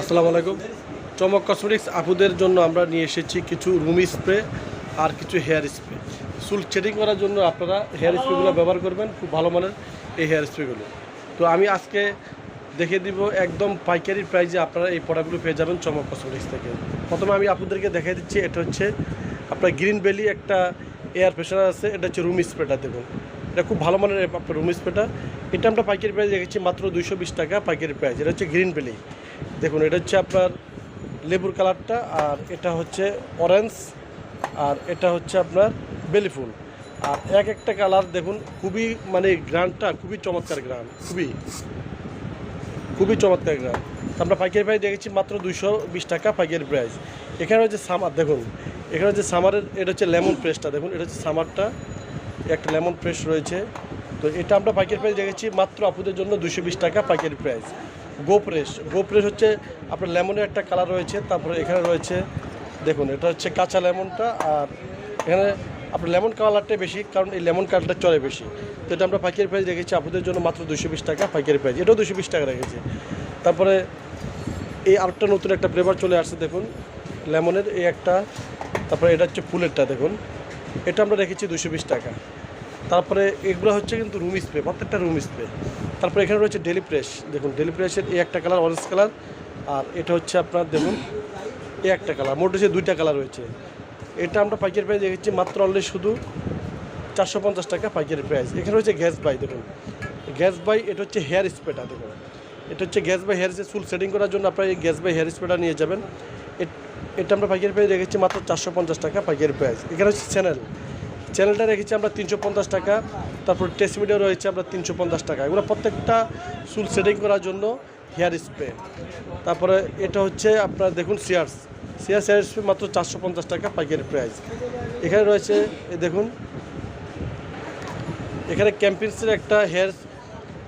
আসসালামু আলাইকুম। চমক কসমেটিক্স আপুদের জন্য আমরা নিয়ে এসেছি কিছু রুম স্প্রে আর কিছু হেয়ার স্প্রে। চুল সেটিং করার জন্য আপনারা হেয়ার স্প্রেগুলো ব্যবহার করবেন খুব ভালো মানের এই হেয়ার স্প্রেগুলো। তো আমি আজকে দেখে দিব একদম পাইকারি প্রাইজে আপনারা এই প্রোডাক্টগুলো পেয়ে যাবেন চমক কসমেটিক্স থেকে। প্রথমে আমি আপনাদেরকে দেখাই দিচ্ছি এটা হচ্ছে আপনার গ্রিন ভ্যালি একটা এয়ার ফ্রেশনার আছে এটা হচ্ছে রুম স্প্রেটা দেখুন। এটা খুব ভালো মানের আপনার রুম স্প্রেটা। এটা আমরা পাইকারি প্রাইস রেখেছি মাত্র দুইশো বিশ টাকা পাইকারি প্রাইস এটা হচ্ছে গ্রিন ভ্যালি দেখুন, এটা হচ্ছে আপনার লেবুর কালারটা, আর এটা হচ্ছে অরেঞ্জ আর এটা হচ্ছে আপনার বেলি ফুল। আর এক একটা কালার দেখুন, খুবই মানে গ্রানটা খুবই চমৎকার গ্রান, খুবই খুবই চমৎকার গ্রাম আমরা পাইকারি প্রাইস দেখেছি মাত্র দুইশো বিশ টাকা পাইকারি প্রাইস। এখানে হচ্ছে সামার, দেখুন, এখানে হচ্ছে সামারের, এটা হচ্ছে লেমন ফ্রেশটা, দেখুন, এটা হচ্ছে সামারটা, একটা লেমন ফ্রেশ রয়েছে। তো এটা আমরা পাইকারি প্রাইস দেখেছি মাত্র আপুদের জন্য দুশো টাকা পাইকারি প্রাইস। গোপ্রেস গোপ্রেস হচ্ছে আপনার লেমনের একটা কালার রয়েছে, তারপরে এখানে রয়েছে, দেখুন, এটা হচ্ছে কাঁচা লেমনটা, আর এখানে আপনার লেমন কালারটাই বেশি, কারণ এই লেমন কালারটা চলে বেশি। তো এটা আমরা পাইকারি প্রাইস রেখেছি, আপনাদের জন্য মাত্র দুশো বিশ টাকা পাইকারি প্রাইস এটাও দুশো বিশ টাকা রেখেছি। তারপরে এই আরেকটা নতুন একটা ফ্লেভার চলে আসছে, দেখুন, লেমনের এই একটা, তারপরে এটা হচ্ছে ফুলেরটা, দেখুন। এটা আমরা রেখেছি দুশো বিশ টাকা। তারপরে এগুলো হচ্ছে কিন্তু রুম স্প্রে, প্রত্যেকটা রুম স্প্রে। তারপরে এখানে রয়েছে ডেলি প্রেস, দেখুন ডেলি প্রেসের এই একটা কালার অরেঞ্জ কালার, আর এটা হচ্ছে আপনার, দেখুন, এই একটা কালার, মোট হচ্ছে দুইটা কালার রয়েছে। এটা আমরা পাইকারি প্রাইস দেখেছি মাত্র অনলি শুধু চারশো পঞ্চাশ টাকা পাইকারি প্রাইস। এখানে হচ্ছে গ্যাস বাই, দেখুন। গ্যাস বাই, এটা হচ্ছে হেয়ার স্প্রেটা, দেখুন। এটা হচ্ছে গ্যাস বাই হেয়ার চুল সেটিং করার জন্য আপনারা এই গ্যাস বাই হেয়ার স্প্রেটা নিয়ে যাবেন। এট- আমরা পাইকারি প্রাইস রেখেছি মাত্র চারশো পঞ্চাশ টাকা পাইকারি প্রাইস। এখানে হচ্ছে চ্যানেল চ্যানেলটা রেখেছি আমরা তিনশো পঞ্চাশ টাকা, তারপর টেস্ট মিডিয়া রয়েছে আমরা তিনশো পঞ্চাশ টাকা। এগুলো প্রত্যেকটা চুল সেটিং করার জন্য হেয়ার স্প্রে তারপরে এটা হচ্ছে আপনার দেখুন সিয়ার্স সিয়ার্স হেয়ার স্প্রে মাত্র চারশো পঞ্চাশ টাকা পাইকারি প্রাইস এখানে রয়েছে দেখুন, এখানে ক্যাম্পিন্সের একটা হেয়ার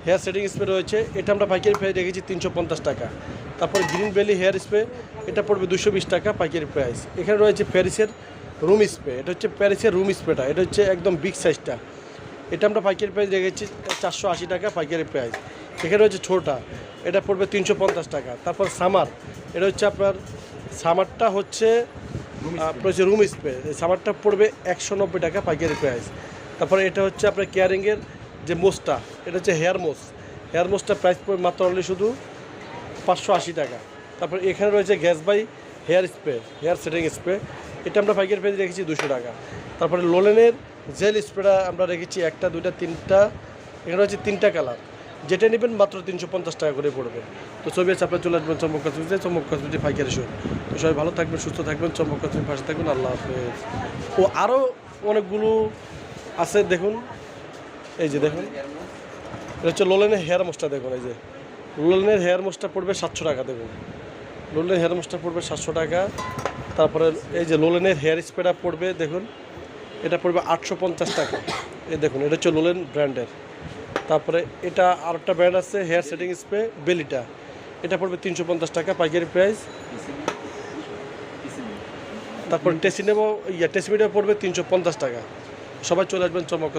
হেয়ার সেটিং স্প্রে রয়েছে। এটা আমরা পাইকারি প্রাইস রেখেছি তিনশো পঞ্চাশ টাকা। তারপর গ্রিন ভ্যালি হেয়ার স্প্রে এটা পড়বে দুশো বিশ টাকা পাইকারি প্রাইস এখানে রয়েছে প্যারিসের রুম স্প্রে এটা হচ্ছে প্যারিসের রুম স্প্রেটা এটা হচ্ছে একদম বিগ সাইজটা এটা আমরা পাইকারি প্রাইস রেখেছি চারশো আশি টাকা পাইকারি প্রাইস এখানে রয়েছে ছোটা এটা পড়বে তিনশো পঞ্চাশ টাকা। তারপর সামার এটা হচ্ছে আপনার সামারটা হচ্ছে আপনার হচ্ছে রুম স্প্রে এই সামারটা পড়বে একশো নব্বই টাকা পাইকারি প্রাইস তারপরে এটা হচ্ছে আপনার কেয়ারিংয়ের যে মোসটা এটা হচ্ছে হেয়ার মোস হেয়ার মোসটা প্রাইস পড়বে মাত্র অনলি শুধু পাঁচশো আশি টাকা। তারপর এখানে রয়েছে Gatsby hair spray hair setting spray এটা আমরা পাইকারি প্রাইস রেখেছি দুশো টাকা। তারপরে লোলেনের জেল স্প্রেটা আমরা রেখেছি একটা, দুইটা, তিনটা, এখানে হচ্ছে তিনটা কালার। যেটা নেবেন মাত্র তিনশো পঞ্চাশ টাকা করে পড়বে। তো ছবি আছে, আপনার চলে আসবেন চম্পক কসমেটিক্সে চম্পক কসমেটিক পাইকারি শো তো সবাই ভালো থাকবেন, সুস্থ থাকবেন, চম্পক কসমেটিক পাশে থাকবেন, আল্লাহ হাফেজ। ও আরও অনেকগুলো আছে, দেখুন। এই যে দেখুন। এটা হচ্ছে লোলেনের হেয়ার মোসটা দেখুন, এই যে। লোলেনের হেয়ার মোসটা পড়বে সাতশো টাকা, দেখুন। লোলেনের হেয়ার মোসটা পড়বে সাতশো টাকা। তারপরে এই যে লোলেনের হেয়ার স্প্রেটা পড়বে, দেখুন, এটা পড়বে আটশো পঞ্চাশ টাকা। এই দেখুন, এটা হচ্ছে লোলেন ব্র্যান্ডের। তারপরে এটা আর একটা ব্র্যান্ড আছে হেয়ার সেটিং স্প্রে বেলিটা এটা পড়বে তিনশো পঞ্চাশ টাকা, পাইকারি প্রাইস তারপর টেসিনেমো ইয়া টেসিমিটা পড়বে তিনশো পঞ্চাশ টাকা। সবাই চলে আসবেন চমক